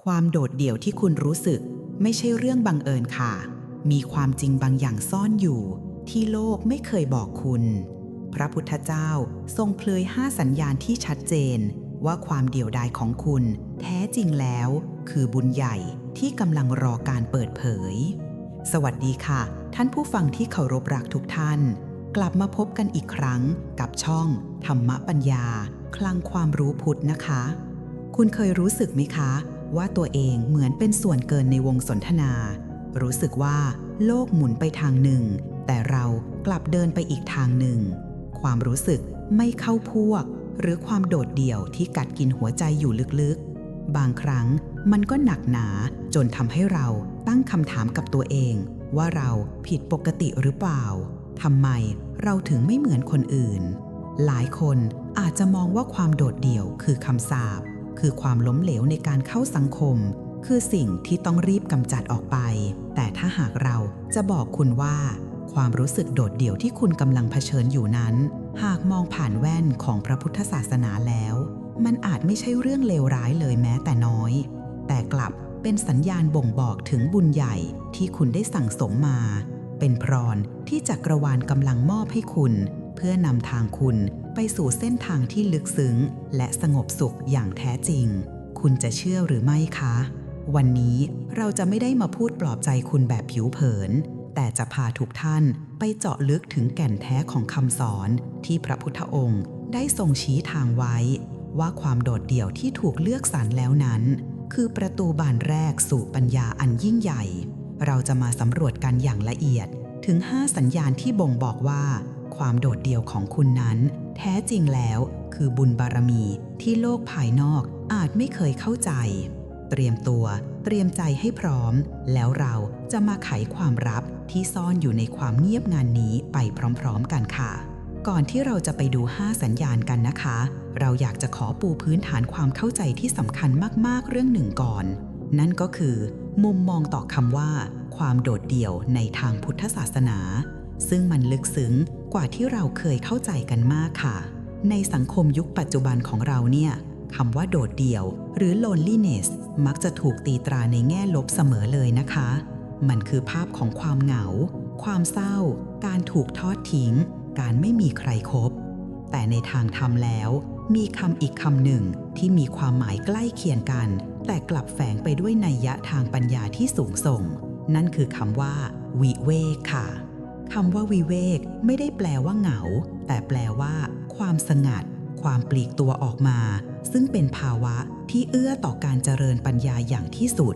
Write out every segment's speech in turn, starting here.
ความโดดเดี่ยวที่คุณรู้สึกไม่ใช่เรื่องบังเอิญค่ะ มีความจริงบางอย่างซ่อนอยู่ ที่โลกไม่เคยบอกคุณ พระพุทธเจ้าทรงเพลยห้าสัญญาณที่ชัดเจน ว่าความเดี่ยวดายของคุณ แท้จริงแล้ว คือบุญใหญ่ที่กำลังรอการเปิดเผย สวัสดีค่ะ ท่านผู้ฟังที่เคารพรักทุกท่าน กลับมาพบกันอีกครั้งกับช่อง ธรรมปัญญา คลังความรู้พุทธนะคะ คุณเคยรู้สึกไหมคะ ว่าตัวเองเหมือนเป็นส่วนเกินในวงสนทนา รู้สึกว่าโลกหมุนไปทางหนึ่ง แต่เรากลับเดินไปอีกทางหนึ่ง ความรู้สึกไม่เข้าพวก หรือความโดดเดี่ยวที่กัดกินหัวใจอยู่ลึกๆ บางครั้งมันก็หนักหนาจนทำให้เราตั้งคำถามกับตัวเอง ว่าเราผิดปกติหรือเปล่าทำไมเราถึงไม่เหมือนคนอื่น หลายคนอาจจะมองว่าความโดดเดี่ยวคือคำสาป คือความล้มเหลวในการเข้าสังคม คือสิ่งที่ต้องรีบกำจัดออกไป แต่ถ้าหากเราจะบอกคุณว่า ความรู้สึกโดดเดี่ยวที่คุณกำลังเผชิญอยู่นั้น หากมองผ่านแว่นของพระพุทธศาสนาแล้ว มันอาจไม่ใช่เรื่องเลวร้ายเลยแม้แต่น้อย แต่กลับเป็นสัญญาณบ่งบอกถึงบุญใหญ่ที่คุณได้สั่งสมมา เป็นพรที่จักรวาลกำลังมอบให้คุณ เพื่อนำทางคุณ ไปสู่เส้นทางที่ลึกซึ้ง และสงบสุขอย่างแท้จริง คุณจะเชื่อหรือไม่คะ วันนี้เราจะไม่ได้มาพูดปลอบใจคุณแบบผิวเผิน แต่จะพาทุกท่านไปเจาะลึกถึงแก่นแท้ของคำสอน ที่พระพุทธองค์ได้ทรงชี้ทางไว้ ว่าความโดดเดี่ยวที่ถูกเลือกสรรแล้วนั้น คือประตูบานแรกสู่ปัญญาอันยิ่งใหญ่ เราจะมาสำรวจกันอย่างละเอียดถึง 5 สัญญาณที่บ่งบอกว่า ความโดดเดี่ยวของคุณนั้น แท้จริงแล้วคือบุญบารมีที่โลกภายนอกอาจไม่เคยเข้าใจ เตรียมตัวเตรียมใจให้พร้อม แล้วเราจะมาไขความลับที่ซ่อนอยู่ในความเงียบงานนี้ไปพร้อมๆกันค่ะ ก่อนที่เราจะไปดู 5 สัญญาณกันนะคะ เราอยากจะขอปูพื้นฐานความเข้าใจที่สำคัญมากๆเรื่องหนึ่งก่อน นั่นก็คือ มุมมองต่อคำว่า ความโดดเดี่ยวในทางพุทธศาสนา ซึ่งมันลึกซึ้งกว่าที่เราเคยเข้าใจกันมากค่ะ ในสังคมยุคปัจจุบันของเราเนี่ยคำว่าโดดเดี่ยว หรือ loneliness มักจะถูกตีตราในแง่ลบเสมอเลยนะคะ มันคือภาพของความเหงา ความเศร้า การถูกทอดทิ้ง การไม่มีใครครบ แต่ในทางธรรมแล้ว มีคำอีกคำหนึ่งที่มีความหมายใกล้เคียงกัน แต่กลับแฝงไปด้วยนัยยะทางปัญญาที่สูงส่ง นั่นคือคำว่า วิเวกค่ะ คำว่าวิเวกไม่ได้แปลว่าเหงา แต่แปลว่า ความสงัด ความปลีกตัวออกมา ซึ่งเป็นภาวะที่เอื้อต่อการเจริญปัญญาอย่างที่สุด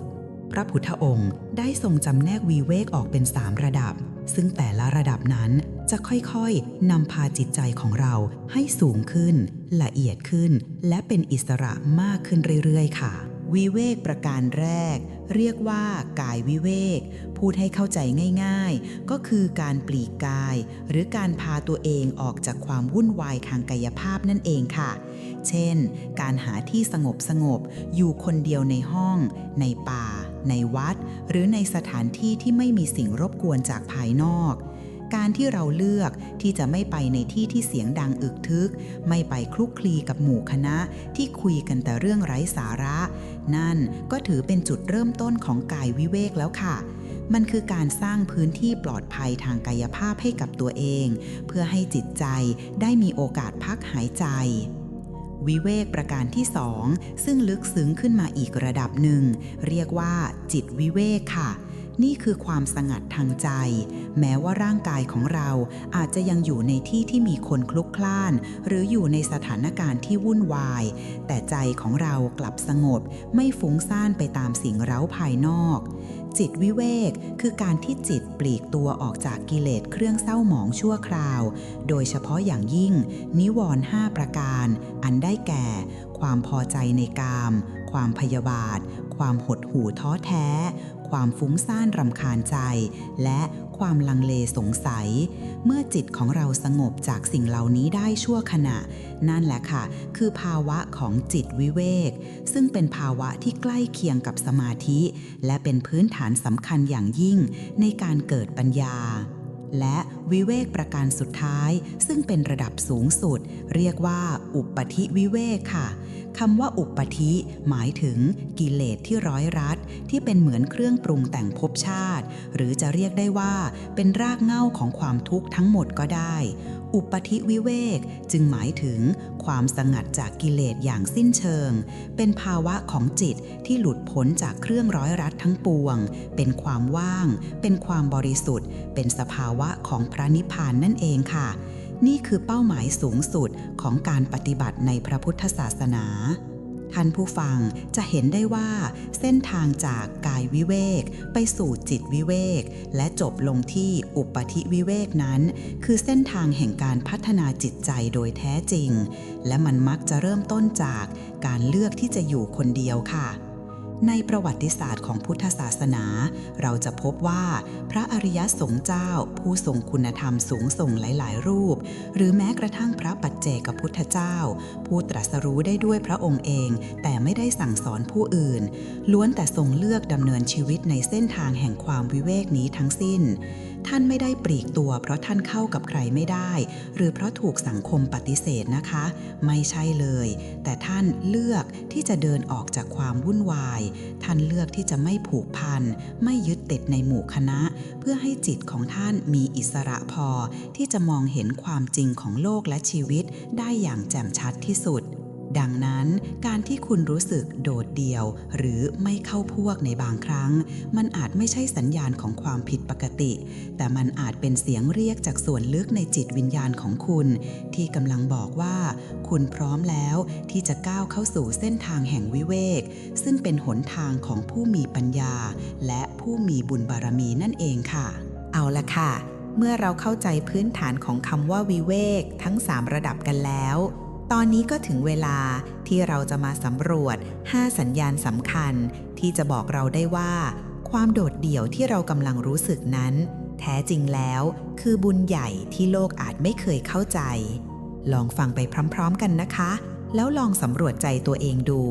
พระพุทธองค์ได้ทรงจำแนกวิเวกออกเป็นสามระดับ ซึ่งแต่ละระดับนั้นจะค่อยๆนำพาจิตใจของเราให้สูงขึ้น ละเอียดขึ้น และเป็นอิสระมากขึ้นเรื่อยๆ ค่ะ วิเวกประการแรก เรียกว่ากายวิเวก พูดให้เข้าใจง่ายๆ ก็คือการปลีกกาย หรือการพาตัวเองออกจากความวุ่นวายทางกายภาพนั่นเองค่ะ เช่น การหาที่สงบสงบอยู่คนเดียวในห้อง ในป่า ในวัด หรือในสถานที่ที่ไม่มีสิ่งรบกวนจากภายนอกการที่เราเลือกที่จะไม่ไปในที่ที่เสียงดังอึกทึก ไม่ไปคลุกคลีกับหมู่คณะที่คุยกันแต่เรื่องไร้สาระ นั่นก็ถือเป็นจุดเริ่มต้นของกายวิเวกแล้วค่ะ มันคือการสร้างพื้นที่ปลอดภัยทางกายภาพให้กับตัวเอง เพื่อให้จิตใจได้มีโอกาสพักหายใจวิเวกประการที่สองซึ่งลึกซึ้งขึ้นมาอีกระดับหนึ่ง เรียกว่าจิตวิเวกค่ะ นี่คือความสงัดทางใจ แม้ว่าร่างกายของเราอาจจะยังอยู่ในที่ที่มีคนคลุกคล้าน หรืออยู่ในสถานการณ์ที่วุ่นวาย แต่ใจของเรากลับสงบ ไม่ฟุ้งซ่านไปตามสิ่งเร้าภายนอก จิตวิเวกคือการที่จิตปลีกตัวออกจากกิเลสเครื่องเศร้าหมองชั่วคราว โดยเฉพาะอย่างยิ่ง นิวรณ์ห้าประการ อันได้แก่ ความพอใจในกาม ความพยาบาท ความหดหู่ท้อแท้ ความฟุ้งซ่านรำคาญใจ และความลังเลสงสัย เมื่อจิตของเราสงบจากสิ่งเหล่านี้ได้ชั่วขณะ นั่นแหละค่ะ คือภาวะของจิตวิเวก ซึ่งเป็นภาวะที่ใกล้เคียงกับสมาธิ และเป็นพื้นฐานสำคัญอย่างยิ่งในการเกิดปัญญา และวิเวกประการสุดท้าย ซึ่งเป็นระดับสูงสุด เรียกว่า อุปธิวิเวกค่ะคำว่าอุปธิ หมายถึงกิเลสที่ร้อยรัดที่เป็นเหมือนเครื่องปรุงแต่งภพชาติ หรือจะเรียกได้ว่า เป็นรากเหง้าของความทุกข์ทั้งหมดก็ได้ อุปธิวิเวกจึงหมายถึงความสงัดจากกิเลสอย่างสิ้นเชิง เป็นภาวะของจิตที่หลุดพ้นจากเครื่องร้อยรัดทั้งปวง เป็นความว่าง เป็นความบริสุทธิ์ เป็นสภาวะของพระนิพพานนั่นเองค่ะ นี่คือเป้าหมายสูงสุดของการปฏิบัติในพระพุทธศาสนา ท่านผู้ฟังจะเห็นได้ว่าเส้นทางจากกายวิเวก ไปสู่จิตวิเวก และจบลงที่อุปธิวิเวกนั้น คือเส้นทางแห่งการพัฒนาจิตใจโดยแท้จริง และมันมักจะเริ่มต้นจากการเลือกที่จะอยู่คนเดียวค่ะ ในประวัติศาสตร์ของพุทธศาสนา เราจะพบว่าพระอริยสงฆ์เจ้า ผู้ทรงคุณธรรมสูงส่งหลาย ๆ รูป หรือแม้กระทั่งพระปัจเจกพุทธเจ้า ผู้ตรัสรู้ได้ด้วยพระองค์เอง แต่ไม่ได้สั่งสอนผู้อื่น ล้วนแต่ทรงเลือกดำเนินชีวิตในเส้นทางแห่งความวิเวกนี้ทั้งสิ้น ท่านไม่ได้ปลีกตัว เพราะท่านเข้ากับใครไม่ได้ หรือเพราะถูกสังคมปฏิเสธนะคะ ไม่ใช่เลย แต่ท่านเลือกที่จะเดินออกจากความวุ่นวาย ท่านเลือกที่จะไม่ผูกพัน ไม่ยึดติดในหมู่คณะ เพื่อให้จิตของท่านมีอิสระพอ ที่จะมองเห็นความจริงของโลกและชีวิตได้อย่างแจ่มชัดที่สุด ดังนั้นการที่คุณรู้สึกโดดเดี่ยว หรือไม่เข้าพวกในบางครั้ง มันอาจไม่ใช่สัญญาณของความผิดปกติ แต่มันอาจเป็นเสียงเรียกจากส่วนลึกในจิตวิญญาณของคุณ ที่กำลังบอกว่า คุณพร้อมแล้วที่จะก้าวเข้าสู่เส้นทางแห่งวิเวก ซึ่งเป็นหนทางของผู้มีปัญญา และผู้มีบุญบารมีนั่นเองค่ะ เอาละค่ะ เมื่อเราเข้าใจพื้นฐานของคำว่าวิเวกทั้ง 3 ระดับกันแล้ว ตอนนี้ก็ถึงเวลาที่เราจะมาสำรวจ 5 สัญญาณสำคัญ ที่จะบอกเราได้ว่า ความโดดเดี่ยวที่เรากำลังรู้สึกนั้น แท้จริงแล้วคือบุญใหญ่ที่โลกอาจไม่เคยเข้าใจ ลองฟังไปพร้อม ๆ กันนะคะ แล้วลองสำรวจใจตัวเองดู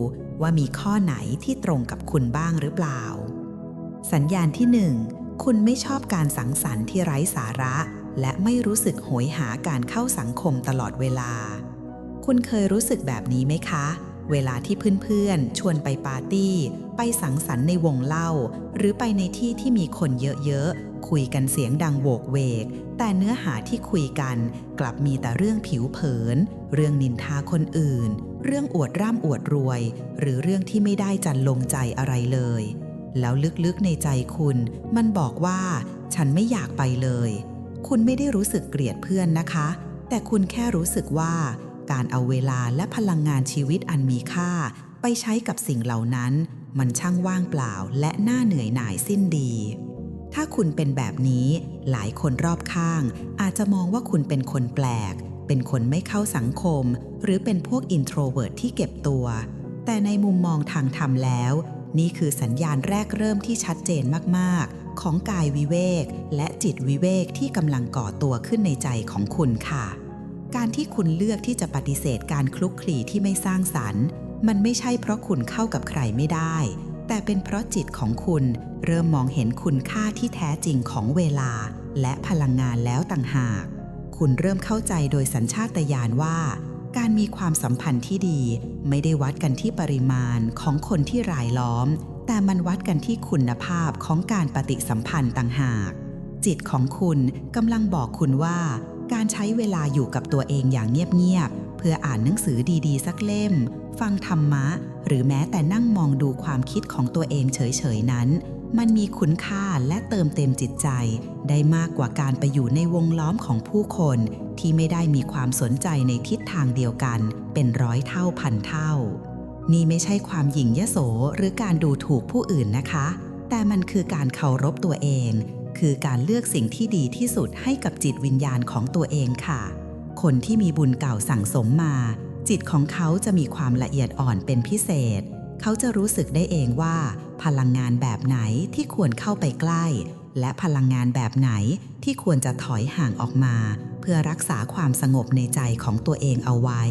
ว่ามีข้อไหนที่ตรงกับคุณบ้างหรือเปล่า สัญญาณที่หนึ่งคุณไม่ชอบการสังสรรค์ที่ไร้สาระ และไม่รู้สึกโหยหาการเข้าสังคมตลอดเวลา คุณเคยรู้สึกแบบนี้ไหมคะ เวลาที่เพื่อนๆ ชวนไปปาร์ตี้ ไปสังสรรค์ในวงเล่า หรือไปในที่ที่มีคนเยอะๆ คุยกันเสียงดังโวกเวก แต่เนื้อหาที่คุยกัน กลับมีแต่เรื่องผิวเผิน เรื่องนินทาคนอื่น เรื่องอวดร่ำอวดรวย หรือเรื่องที่ไม่ได้จันลงใจอะไรเลย แล้วลึกๆในใจคุณ มันบอกว่า ฉันไม่อยากไปเลย คุณไม่ได้รู้สึกเกลียดเพื่อนนะคะ แต่คุณแค่รู้สึกว่า การเอาเวลาและพลังงานชีวิตอันมีค่า ไปใช้กับสิ่งเหล่านั้น มันช่างว่างเปล่าและน่าเหนื่อยหน่ายสิ้นดี ถ้าคุณเป็นแบบนี้หลายคนรอบข้าง อาจจะมองว่าคุณเป็นคนแปลก เป็นคนไม่เข้าสังคม หรือเป็นพวกอินโทรเวิร์ตที่เก็บตัว แต่ในมุมมองทางธรรมแล้ว นี่คือสัญญาณแรกเริ่มที่ชัดเจนมากๆ ของกายวิเวกและจิตวิเวกที่กำลังก่อตัวขึ้นในใจของคุณค่ะ การที่คุณเลือกที่จะปฏิเสธการคลุกคลีที่ไม่สร้างสรรค์ มันไม่ใช่เพราะคุณเข้ากับใครไม่ได้ แต่เป็นเพราะจิตของคุณ เริ่มมองเห็นคุณค่าที่แท้จริงของเวลา และพลังงานแล้วต่างหาก คุณเริ่มเข้าใจโดยสัญชาตญาณว่า การมีความสัมพันธ์ที่ดี ไม่ได้วัดกันที่ปริมาณของคนที่รายล้อม แต่มันวัดกันที่คุณภาพของการปฏิสัมพันธ์ต่างหาก จิตของคุณกำลังบอกคุณว่า การใช้เวลาอยู่กับตัวเองอย่างเงียบๆ เพื่ออ่านหนังสือดีๆ สักเล่ม ฟังธรรมะ หรือแม้แต่นั่งมองดูความคิดของตัวเองเฉยๆ นั้น มันมีคุณค่าและเติมเต็มจิตใจ ได้มากกว่าการไปอยู่ในวงล้อมของผู้คน ที่ไม่ได้มีความสนใจในทิศทางเดียวกัน เป็นร้อยเท่าพันเท่า นี่ไม่ใช่ความหยิ่งยโสหรือการดูถูกผู้อื่นนะคะ แต่มันคือการเคารพตัวเอง คือการเลือกสิ่งที่ดีที่สุดให้กับจิตวิญญาณของตัวเองค่ะ คนที่มีบุญเก่าสั่งสมมา จิตของเขาจะมีความละเอียดอ่อนเป็นพิเศษ เขาจะรู้สึกได้เองว่า พลังงานแบบไหนที่ควรเข้าไปใกล้ และพลังงานแบบไหนที่ควรจะถอยห่างออกมา เพื่อรักษาความสงบในใจของตัวเองเอาไว้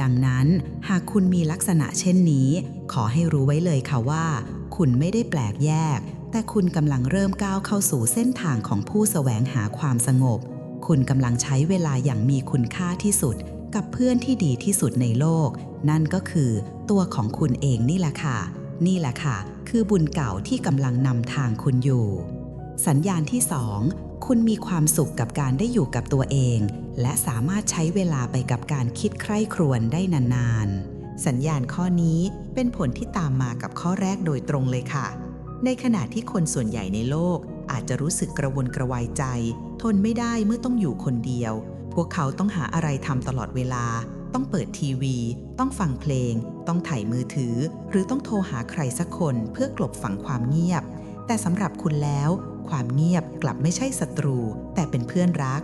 ดังนั้นหากคุณมีลักษณะเช่นนี้ ขอให้รู้ไว้เลยค่ะว่า คุณไม่ได้แปลกแยก แต่คุณกำลังเริ่มก้าวเข้าสู่เส้นทางของผู้แสวงหาความสงบ คุณกำลังใช้เวลาอย่างมีคุณค่าที่สุด กับเพื่อนที่ดีที่สุดในโลก นั่นก็คือตัวของคุณเองนี่แหละค่ะ นี่แหละค่ะ คือบุญเก่าที่กำลังนำทางคุณอยู่ สัญญาณที่2คุณมีความสุขกับการได้อยู่กับตัวเอง และสามารถใช้เวลาไปกับการคิดใคร่ครวญได้นานๆ สัญญาณข้อนี้เป็นผลที่ตามมากับข้อแรกโดยตรงเลยค่ะ ในขณะที่คนส่วนใหญ่ในโลกอาจจะรู้สึกกระวนกระวายใจ ทนไม่ได้เมื่อต้องอยู่คนเดียว พวกเขาต้องหาอะไรทำตลอดเวลา ต้องเปิดทีวี ต้องฟังเพลง ต้องถ่ายมือถือ หรือต้องโทรหาใครสักคนเพื่อกลบฝังความเงียบ แต่สำหรับคุณแล้ว ความเงียบกลับไม่ใช่ศัตรู แต่เป็นเพื่อนรัก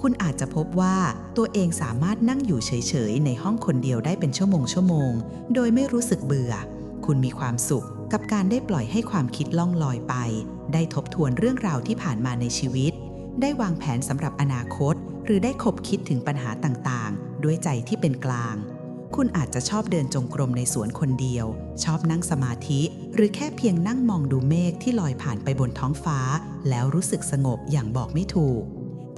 คุณอาจจะพบว่าตัวเองสามารถนั่งอยู่เฉยๆ ในห้องคนเดียวได้เป็นชั่วโมงชั่วโมง โดยไม่รู้สึกเบื่อ คุณมีความสุข กับการได้ปล่อยให้ความคิดล่องลอยไป ได้ทบทวนเรื่องราวที่ผ่านมาในชีวิต ได้วางแผนสำหรับอนาคต หรือได้คบคิดถึงปัญหาต่างๆ ด้วยใจที่เป็นกลาง คุณอาจจะชอบเดินจงกรมในสวนคนเดียว ชอบนั่งสมาธิ หรือแค่เพียงนั่งมองดูเมฆที่ลอยผ่านไปบนท้องฟ้า แล้วรู้สึกสงบอย่างบอกไม่ถูก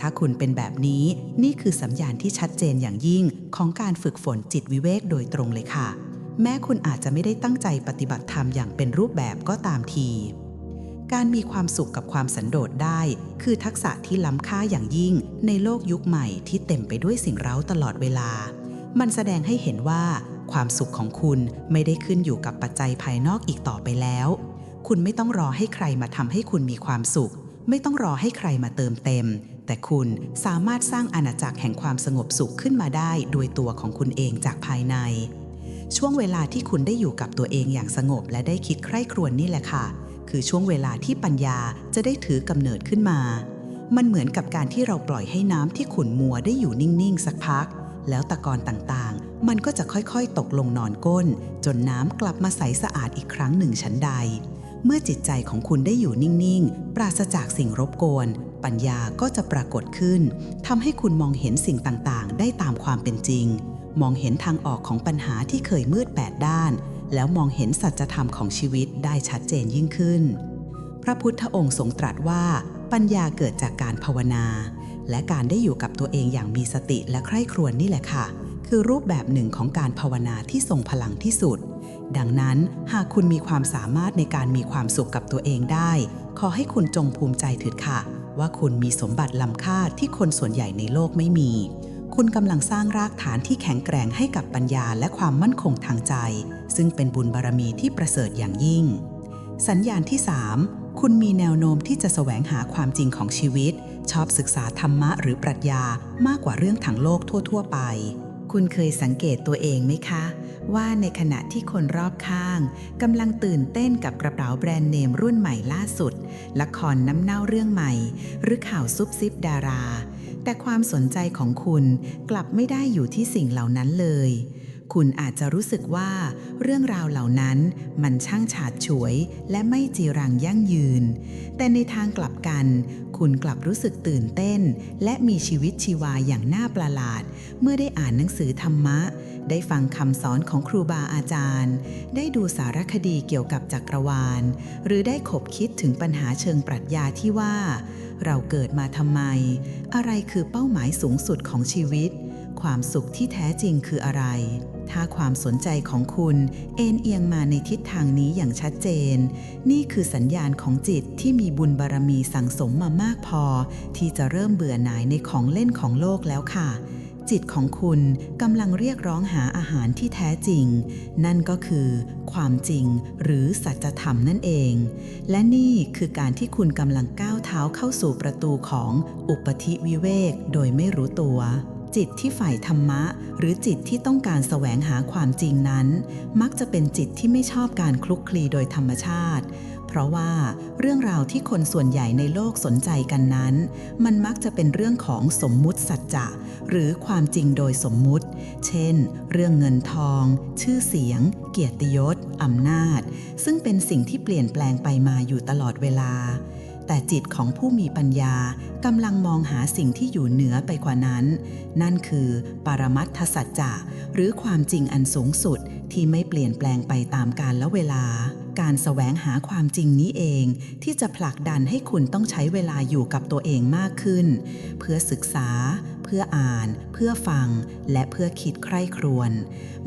ถ้าคุณเป็นแบบนี้นี่คือสัญญาณที่ชัดเจนอย่างยิ่งของการฝึกฝนจิตวิเวกโดยตรงเลยค่ะ แม้คุณอาจจะไม่ได้ตั้งใจปฏิบัติธรรมอย่างเป็นรูปแบบก็ตามที การมีความสุขกับความสันโดษได้ คือทักษะที่ล้ำค่าอย่างยิ่งในโลกยุคใหม่ที่เต็มไปด้วยสิ่งเร้าตลอดเวลา มันแสดงให้เห็นว่า ความสุขของคุณไม่ได้ขึ้นอยู่กับปัจจัยภายนอกอีกต่อไปแล้ว คุณไม่ต้องรอให้ใครมาทำให้คุณมีความสุข ไม่ต้องรอให้ใครมาเติมเต็ม แต่คุณสามารถสร้างอาณาจักรแห่งความสงบสุขขึ้นมาได้โดยตัวของคุณเองจากภายใน ช่วงเวลาที่คุณได้อยู่กับตัวเองอย่างสงบ และได้คิดใคร่ครวญนี่แหละค่ะ คือช่วงเวลาที่ปัญญาจะได้ถือกำเนิดขึ้นมา มันเหมือนกับการที่เราปล่อยให้น้ำที่ขุ่นมัวได้อยู่นิ่งๆ สักพัก แล้วตะกอนต่างๆ มันก็จะค่อยๆ ตกลงนอนก้น จนน้ำกลับมาใสสะอาดอีกครั้งหนึ่งชั้นใด เมื่อจิตใจของคุณได้อยู่นิ่งๆ ปราศจากสิ่งรบกวน ปัญญาก็จะปรากฏขึ้นทำให้คุณมองเห็นสิ่งต่างๆ ได้ตามความเป็นจริง มองเห็นทางออกของปัญหาที่เคยมืดแปดด้าน แล้วมองเห็นสัจธรรมของชีวิตได้ชัดเจนยิ่งขึ้น พระพุทธองค์ทรงตรัสว่า ปัญญาเกิดจากการภาวนา และการได้อยู่กับตัวเองอย่างมีสติและใคร่ครวญนี่แหละค่ะ คือรูปแบบหนึ่งของการภาวนาที่ทรงพลังที่สุด ดังนั้นหากคุณมีความสามารถในการมีความสุขกับตัวเองได้ ขอให้คุณจงภูมิใจเถิดค่ะ ว่าคุณมีสมบัติล้ำค่าที่คนส่วนใหญ่ในโลกไม่มี คุณกำลังสร้างรากฐานที่แข็งแกร่งให้กับปัญญาและความมั่นคงทางใจ ซึ่งเป็นบุญบารมีที่ประเสริฐอย่างยิ่ง สัญญาณที่ 3 คุณมีแนวโน้มที่จะแสวงหาความจริงของชีวิต ชอบศึกษาธรรมะหรือปรัชญามากกว่าเรื่องทางโลกทั่ว ๆ ไป คุณเคยสังเกตตัวเองไหมคะ ว่าในขณะที่คนรอบข้างกำลังตื่นเต้นกับกระเป๋าแบรนด์เนมรุ่นใหม่ล่าสุด ละครน้ำเน่าเรื่องใหม่ หรือข่าวซุบซิบดารา แต่ความสนใจของคุณกลับไม่ได้อยู่ที่สิ่งเหล่านั้นเลย คุณอาจจะรู้สึกว่า เรื่องราวเหล่านั้นมันช่างฉาดฉวย และไม่จีรังยั่งยืน แต่ในทางกลับกัน คุณกลับรู้สึกตื่นเต้น และมีชีวิตชีวาอย่างน่าประหลาด เมื่อได้อ่านหนังสือธรรมะ ได้ฟังคำสอนของครูบาอาจารย์ ได้ดูสารคดีเกี่ยวกับจักรวาล หรือได้ขบคิดถึงปัญหาเชิงปรัชญาที่ว่า เราเกิดมาทำไม อะไรคือเป้าหมายสูงสุดของชีวิต ความสุขที่แท้จริงคืออะไร ถ้าความสนใจของคุณเอ็นเอียงมาในทิศทางนี้อย่างชัดเจน นี่คือสัญญาณของจิตที่มีบุญบารมีสั่งสมมามากพอ ที่จะเริ่มเบื่อหน่ายในของเล่นของโลกแล้วค่ะจิตของคุณกำลังเรียกร้องหาอาหารที่แท้จริง นั่นก็คือ ความจริงหรือสัจธรรมนั่นเอง และนี่คือการที่คุณกำลังก้าว เท้าเข้าสู่ประตูของอุปธิวิเวกโดยไม่รู้ตัว จิตที่ฝ่ายธรรมะ หรือจิตที่ต้องการแสวงหาความจริงนั้น มักจะเป็นจิตที่ไม่ชอบการคลุกคลีโดยธรรมชาติ เพราะว่าเรื่องราวที่คนส่วนใหญ่ในโลกสนใจกันนั้น มันมักจะเป็นเรื่องของสมมุติสัจจะหรือความจริงโดยสมมุติ เช่น เรื่องเงินทอง ชื่อเสียง เกียรติยศอำนาจ ซึ่งเป็นสิ่งที่เปลี่ยนแปลงไปมาอยู่ตลอดเวลา แต่จิตของผู้มีปัญญากำลังมองหาสิ่งที่อยู่เหนือไปกว่านั้น นั่นคือ ปรมัตถสัจจะหรือความจริงอันสูงสุดที่ไม่เปลี่ยนแปลงไปตามกาลและเวลา การแสวงหาความจริงนี้เอง ที่จะผลักดันให้คุณต้องใช้เวลาอยู่กับตัวเองมากขึ้น เพื่อศึกษา เพื่ออ่าน เพื่อฟัง และเพื่อคิดใคร่ครวญ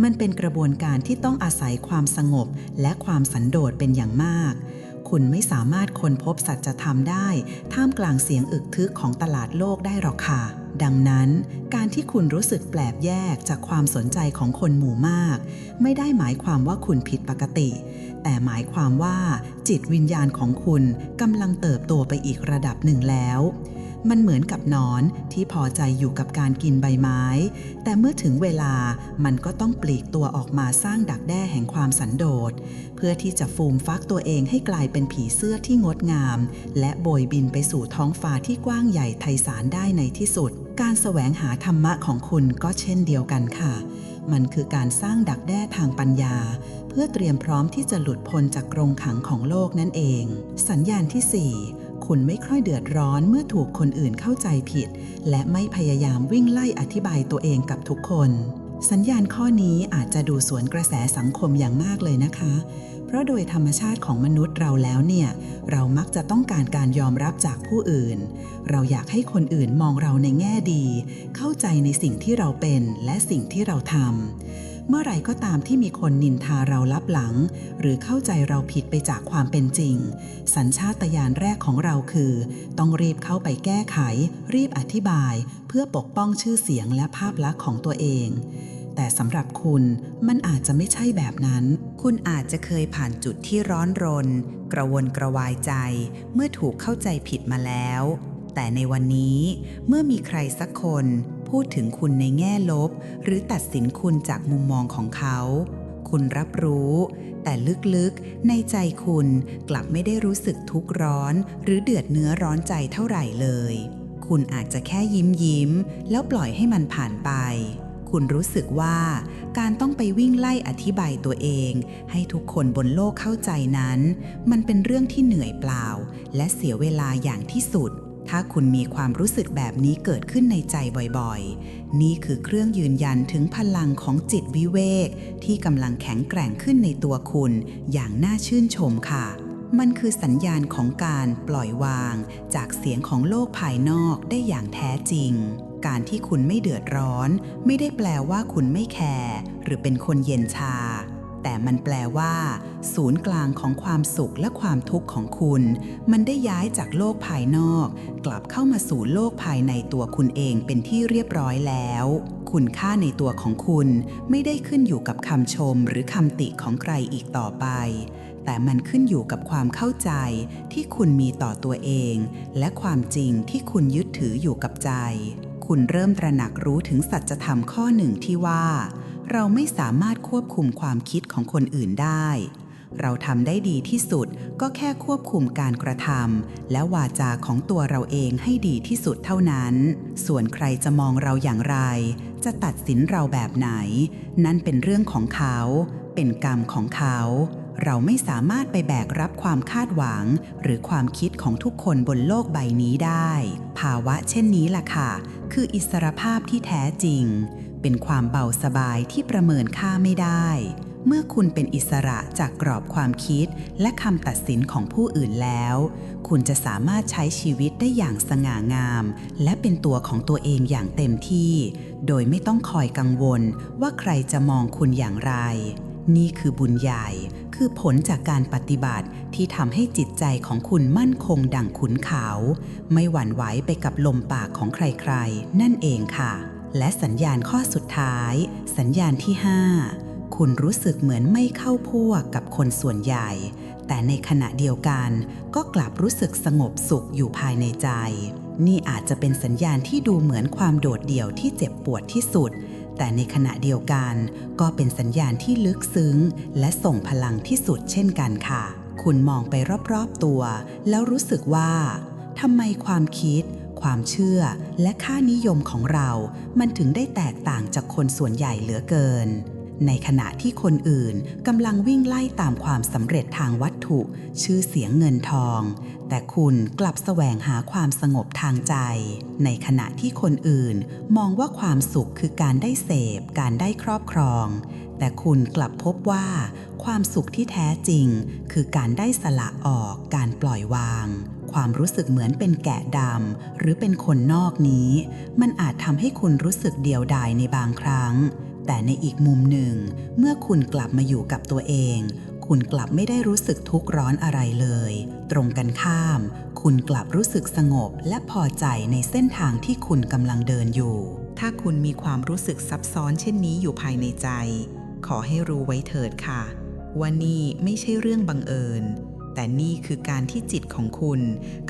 มันเป็นกระบวนการที่ต้องอาศัยความสงบและความสันโดษเป็นอย่างมาก คุณไม่สามารถค้นพบสัจธรรมได้ ท่ามกลางเสียงอึกทึกของตลาดโลกได้หรอกค่ะ ดังนั้น การที่คุณรู้สึกแปลกแยกจากความสนใจของคนหมู่มาก ไม่ได้หมายความว่าคุณผิดปกติ แต่หมายความว่า จิตวิญญาณของคุณกำลังเติบโตไปอีกระดับหนึ่งแล้ว มันเหมือนกับนอนที่พอใจอยู่กับการกินใบไม้ แต่เมื่อถึงเวลามันก็ต้องปลีกตัวออกมาสร้างดักแด้แห่งความสันโดษ เพื่อที่จะฟูมฟักตัวเองให้กลายเป็นผีเสื้อที่งดงาม และโบยบินไปสู่ท้องฟ้าที่กว้างใหญ่ไพศาลได้ในที่สุด การแสวงหาธรรมะของคุณก็เช่นเดียวกันค่ะ มันคือการสร้างดักแด้ทางปัญญาเพื่อเตรียมพร้อมที่จะหลุดพ้นจากกรงขังของโลกนั่นเอง สัญญาณที่ 4 คุณไม่ค่อยเดือดร้อนเมื่อถูกคนอื่นเข้าใจผิด และไม่พยายามวิ่งไล่อธิบายตัวเองกับทุกคน สัญญาณข้อนี้อาจจะดูสวนกระแสสังคมอย่างมากเลยนะคะ เพราะโดยธรรมชาติของมนุษย์เราแล้วเนี่ย เรามักจะต้องการการยอมรับจากผู้อื่น เราอยากให้คนอื่นมองเราในแง่ดี เข้าใจในสิ่งที่เราเป็นและสิ่งที่เราทำ เมื่อไหร่ก็ตามที่มีคนนินทาเราลับหลัง หรือเข้าใจเราผิดไปจากความเป็นจริง สัญชาตญาณแรกของเราคือ ต้องรีบเข้าไปแก้ไข รีบอธิบาย เพื่อปกป้องชื่อเสียงและภาพลักษณ์ของตัวเอง แต่สำหรับคุณมันอาจจะไม่ใช่แบบนั้น คุณอาจจะเคยผ่านจุดที่ร้อนรน กระวนกระวายใจ เมื่อถูกเข้าใจผิดมาแล้ว แต่ในวันนี้เมื่อมีใครสักคน พูดถึงคุณในแง่ลบ หรือตัดสินคุณจากมุมมองของเขา คุณรับรู้ แต่ลึกๆ ในใจคุณกลับไม่ได้รู้สึกทุกข์ร้อน หรือเดือดเนื้อร้อนใจเท่าไหร่เลย คุณอาจจะแค่ยิ้มยิ้มๆแล้วปล่อยให้มันผ่านไป คุณรู้สึกว่าการต้องไปวิ่งไล่อธิบายตัวเอง ให้ทุกคนบนโลกเข้าใจนั้น มันเป็นเรื่องที่เหนื่อยเปล่า และเสียเวลาอย่างที่สุด ถ้าคุณมีความรู้สึกแบบนี้เกิดขึ้นในใจบ่อยๆ นี่คือเครื่องยืนยันถึงพลังของจิตวิเวก ที่กำลังแข็งแกร่งขึ้นในตัวคุณ อย่างน่าชื่นชมค่ะ มันคือสัญญาณของการปล่อยวาง จากเสียงของโลกภายนอกได้อย่างแท้จริง การที่คุณไม่เดือดร้อน ไม่ได้แปลว่าคุณไม่แคร์หรือเป็นคนเย็นชา แต่มันแปลว่า ศูนย์กลางของความสุขและความทุกข์ของคุณ มันได้ย้ายจากโลกภายนอก กลับเข้ามาสู่โลกภายในตัวคุณเองเป็นที่เรียบร้อยแล้ว คุณค่าในตัวของคุณไม่ได้ขึ้นอยู่กับคำชมหรือคำติของใครอีกต่อไป แต่มันขึ้นอยู่กับความเข้าใจที่คุณมีต่อตัวเอง และความจริงที่คุณยึดถืออยู่กับใจ คุณเริ่มตระหนักรู้ถึงสัจธรรมข้อหนึ่งที่ว่า เราไม่สามารถควบคุมความคิดของคนอื่นได้ เราทำได้ดีที่สุดก็แค่ควบคุมการกระทำและวาจาของตัวเราเองให้ดีที่สุดเท่านั้น ส่วนใครจะมองเราอย่างไร จะตัดสินเราแบบไหน นั่นเป็นเรื่องของเขา เป็นกรรมของเขา เราไม่สามารถไปแบกรับความคาดหวัง หรือความคิดของทุกคนบนโลกใบนี้ได้ ภาวะเช่นนี้ล่ะค่ะ คืออิสรภาพที่แท้จริง เป็นความเบาสบายที่ประเมินค่าไม่ได้ เมื่อคุณเป็นอิสระจากกรอบความคิดและคำตัดสินของผู้อื่นแล้ว คุณจะสามารถใช้ชีวิตได้อย่างสง่างาม และเป็นตัวของตัวเองอย่างเต็มที่ โดยไม่ต้องคอยกังวลว่าใครจะมองคุณอย่างไร นี่คือบุญใหญ่ คือผลจากการปฏิบัติที่ทำให้จิตใจของคุณมั่นคงดั่งขุนเขา ไม่หวั่นไหวไปกับลมปากของใครๆ นั่นเองค่ะ และสัญญาณข้อสุดท้าย สัญญาณที่ 5 คุณรู้สึกเหมือนไม่เข้าพวกกับคนส่วนใหญ่ แต่ในขณะเดียวกันก็กลับรู้สึกสงบสุขอยู่ภายในใจ นี่อาจจะเป็นสัญญาณที่ดูเหมือนความโดดเดี่ยวที่เจ็บปวดที่สุด แต่ในขณะเดียวกัน ก็เป็นสัญญาณที่ลึกซึ้ง และส่งพลังที่สุดเช่นกันค่ะ คุณมองไปรอบๆตัว แล้วรู้สึกว่าทำไมความคิด ความเชื่อและค่านิยมของเรา มันถึงได้แตกต่างจากคนส่วนใหญ่เหลือเกิน ในขณะที่คนอื่นกำลังวิ่งไล่ตามความสำเร็จทางวัตถุ ชื่อเสียงเงินทอง แต่คุณกลับแสวงหาความสงบทางใจ ในขณะที่คนอื่นมองว่าความสุขคือการได้เสพ การได้ครอบครอง แต่คุณกลับพบว่า ความสุขที่แท้จริง คือการได้สละออก การปล่อยวาง ความรู้สึกเหมือนเป็นแกะดำหรือเป็นคนนอกนี้ มันอาจทำให้คุณรู้สึกเดียวดายในบางครั้ง แต่ในอีกมุมหนึ่ง เมื่อคุณกลับมาอยู่กับตัวเอง คุณกลับไม่ได้รู้สึกทุกข์ร้อนอะไรเลย ตรงกันข้าม คุณกลับรู้สึกสงบและพอใจในเส้นทางที่คุณกำลังเดินอยู่ ถ้าคุณมีความรู้สึกซับซ้อนเช่นนี้อยู่ภายในใจ ขอให้รู้ไว้เถิดค่ะว่านี่ไม่ใช่เรื่องบังเอิญ แต่นี่คือการที่จิตของคุณ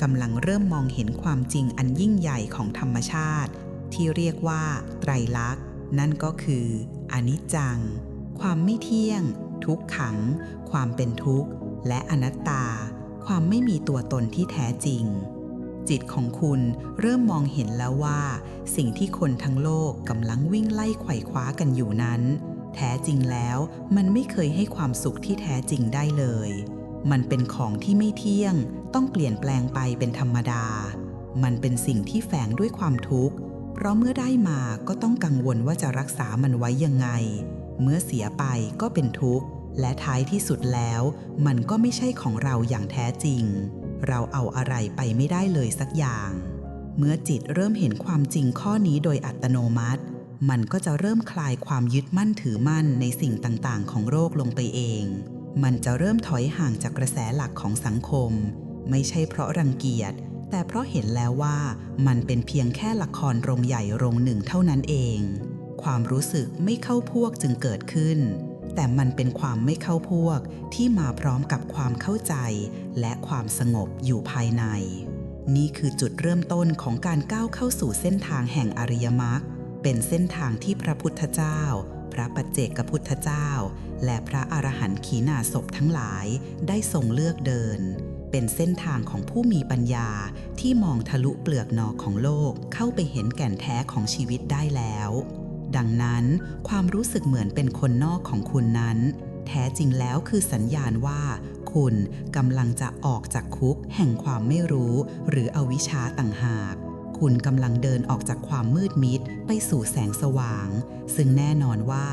กำลังเริ่มมองเห็นความจริงอันยิ่งใหญ่ของธรรมชาติ ที่เรียกว่า ไตรลักษณ์ นั่นก็คืออนิจจัง ความไม่เที่ยง ทุกขัง ความเป็นทุกข์ และอนัตตา ความไม่มีตัวตนที่แท้จริง จิตของคุณเริ่มมองเห็นแล้วว่า สิ่งที่คนทั้งโลกกำลังวิ่งไล่ไขว่คว้ากันอยู่นั้น แท้จริงแล้วมันไม่เคยให้ความสุขที่แท้จริงได้เลย มันเป็นของที่ไม่เที่ยง ต้องเปลี่ยนแปลงไปเป็นธรรมดา มันเป็นสิ่งที่แฝงด้วยความทุกข์ เพราะเมื่อได้มาก็ต้องกังวลว่าจะรักษามันไว้ยังไง เมื่อเสียไปก็เป็นทุกข์ และท้ายที่สุดแล้ว มันก็ไม่ใช่ของเราอย่างแท้จริง เราเอาอะไรไปไม่ได้เลยสักอย่าง เมื่อจิตเริ่มเห็นความจริงข้อนี้โดยอัตโนมัติ มันก็จะเริ่มคลายความยึดมั่นถือมั่นในสิ่งต่างๆ ของโลกลงไปเอง มันจะเริ่มถอยห่างจากกระแสหลักของสังคม ไม่ใช่เพราะรังเกียจ แต่เพราะเห็นแล้วว่ามันเป็นเพียงแค่ละครโรงใหญ่โรงหนึ่งเท่านั้นเอง ความรู้สึกไม่เข้าพวกจึงเกิดขึ้น แต่มันเป็นความไม่เข้าพวกที่มาพร้อมกับความเข้าใจ และความสงบอยู่ภายใน นี่คือจุดเริ่มต้นของการก้าวเข้าสู่เส้นทางแห่งอริยมรรคเป็นเส้นทางที่พระพุทธเจ้า พระปัจเจกพุทธเจ้า และพระอรหันต์ขีณาสพทั้งหลายได้ทรงเลือกเดิน เป็นเส้นทางของผู้มีปัญญาที่มองทะลุเปลือกนอกของโลกเข้าไปเห็นแก่นแท้ของชีวิตได้แล้ว ดังนั้นความรู้สึกเหมือนเป็นคนนอกของคุณนั้น แท้จริงแล้วคือสัญญาณว่า คุณกำลังจะออกจากคุกแห่งความไม่รู้ หรืออวิชชาต่างหาก คุณกำลังเดินออกจากความมืดมิดไปสู่แสงสว่าง ซึ่งแน่นอนว่า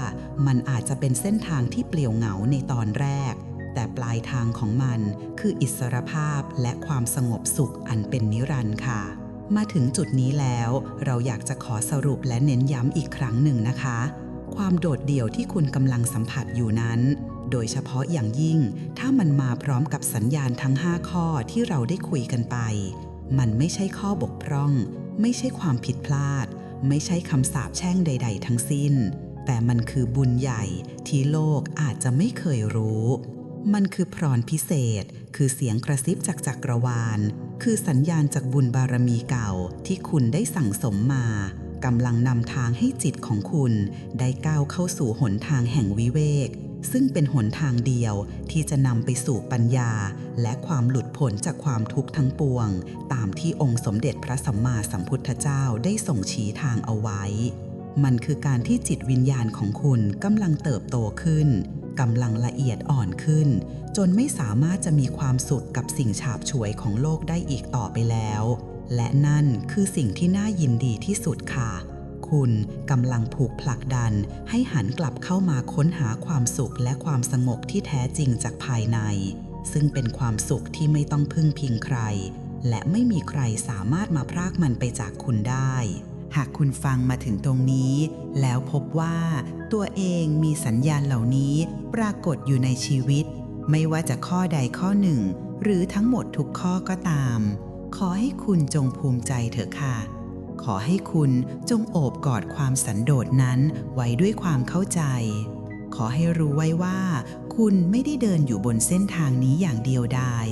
มันอาจจะเป็นเส้นทางที่เปลี่ยวเหงาในตอนแรก แต่ปลายทางของมันคืออิสรภาพและความสงบสุขอันเป็นนิรันดร์ค่ะ มาถึงจุดนี้แล้วเราอยากจะขอสรุปและเน้นย้ำอีกครั้งหนึ่งนะคะ ความโดดเดี่ยวที่คุณกำลังสัมผัสอยู่นั้น โดยเฉพาะอย่างยิ่ง ถ้ามันมาพร้อมกับสัญญาณทั้ง 5 ข้อที่เราได้คุยกันไป มันไม่ใช่ข้อบกพร่อง ไม่ใช่ความผิดพลาด ไม่ใช่คำสาปแช่งใด ๆ ทั้งสิ้น แต่มันคือบุญใหญ่ที่โลกอาจจะไม่เคยรู้ มันคือพรอนพิเศษ คือเสียงกระซิบจากจักรวาล คือสัญญาณจากบุญบารมีเก่าที่คุณได้สั่งสมมากำลังนำทางให้จิตของคุณ ได้ก้าวเข้าสู่หนทางแห่งวิเวก ซึ่งเป็นหนทางเดียวที่จะนำไปสู่ปัญญา และความหลุดพ้นจากความทุกข์ทั้งปวง ตามที่องค์สมเด็จพระสัมมาสัมพุทธเจ้าได้ส่งชี้ทางเอาไว้ มันคือการที่จิตวิญญาณของคุณกำลังเติบโตขึ้นกำลังละเอียดอ่อนขึ้น จนไม่สามารถจะมีความสุขกับสิ่งฉาบฉวยของโลกได้อีกต่อไปแล้ว และนั่นคือสิ่งที่น่ายินดีที่สุดค่ะ คุณกำลังผูกผลักดัน ให้หันกลับเข้ามาค้นหาความสุขและความสงบที่แท้จริงจากภายใน ซึ่งเป็นความสุขที่ไม่ต้องพึ่งพิงใคร และไม่มีใครสามารถมาพรากมันไปจากคุณได้ หากคุณฟังมาถึงตรงนี้ แล้วพบว่าตัวเองมีสัญญาณเหล่านี้ปรากฏอยู่ในชีวิต ไม่ว่าจะข้อใดข้อหนึ่ง หรือทั้งหมดทุกข้อก็ตาม ขอให้คุณจงภูมิใจเถอะค่ะ ขอให้คุณจงโอบกอดความสันโดษนั้นไว้ด้วยความเข้าใจ ขอให้รู้ไว้ว่า คุณไม่ได้เดินอยู่บนเส้นทางนี้อย่างเดียวดาย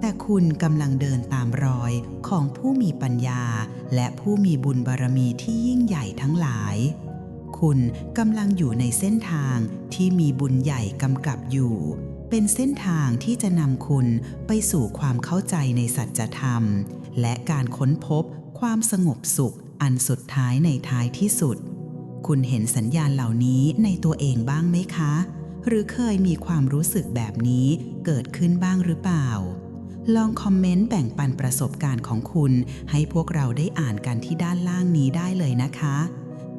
แต่คุณกำลังเดินตามรอยของผู้มีปัญญา และผู้มีบุญบารมีที่ยิ่งใหญ่ทั้งหลาย คุณกำลังอยู่ในเส้นทางที่มีบุญใหญ่กำกับอยู่ เป็นเส้นทางที่จะนำคุณไปสู่ความเข้าใจในสัจธรรม และการค้นพบความสงบสุขอันสุดท้ายในท้ายที่สุด คุณเห็นสัญญาณเหล่านี้ในตัวเองบ้างไหมคะ หรือเคยมีความรู้สึกแบบนี้เกิดขึ้นบ้างหรือเปล่า ลองคอมเมนต์แบ่งปันประสบการณ์ของคุณ ให้พวกเราได้อ่านกันที่ด้านล่างนี้ได้เลยนะคะ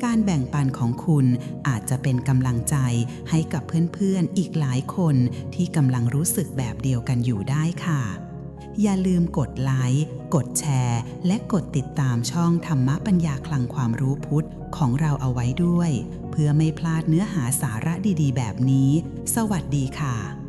การแบ่งปันของคุณอาจจะเป็นกำลังใจให้กับเพื่อนๆอีกหลายคนที่กำลังรู้สึกแบบเดียวกันอยู่ได้ค่ะ อย่าลืมกดไลค์ กดแชร์ และกดติดตามช่องธรรมปัญญาคลังความรู้พุทธของเราเอาไว้ด้วย เพื่อไม่พลาดเนื้อหาสาระดีๆ แบบนี้ สวัสดีค่ะ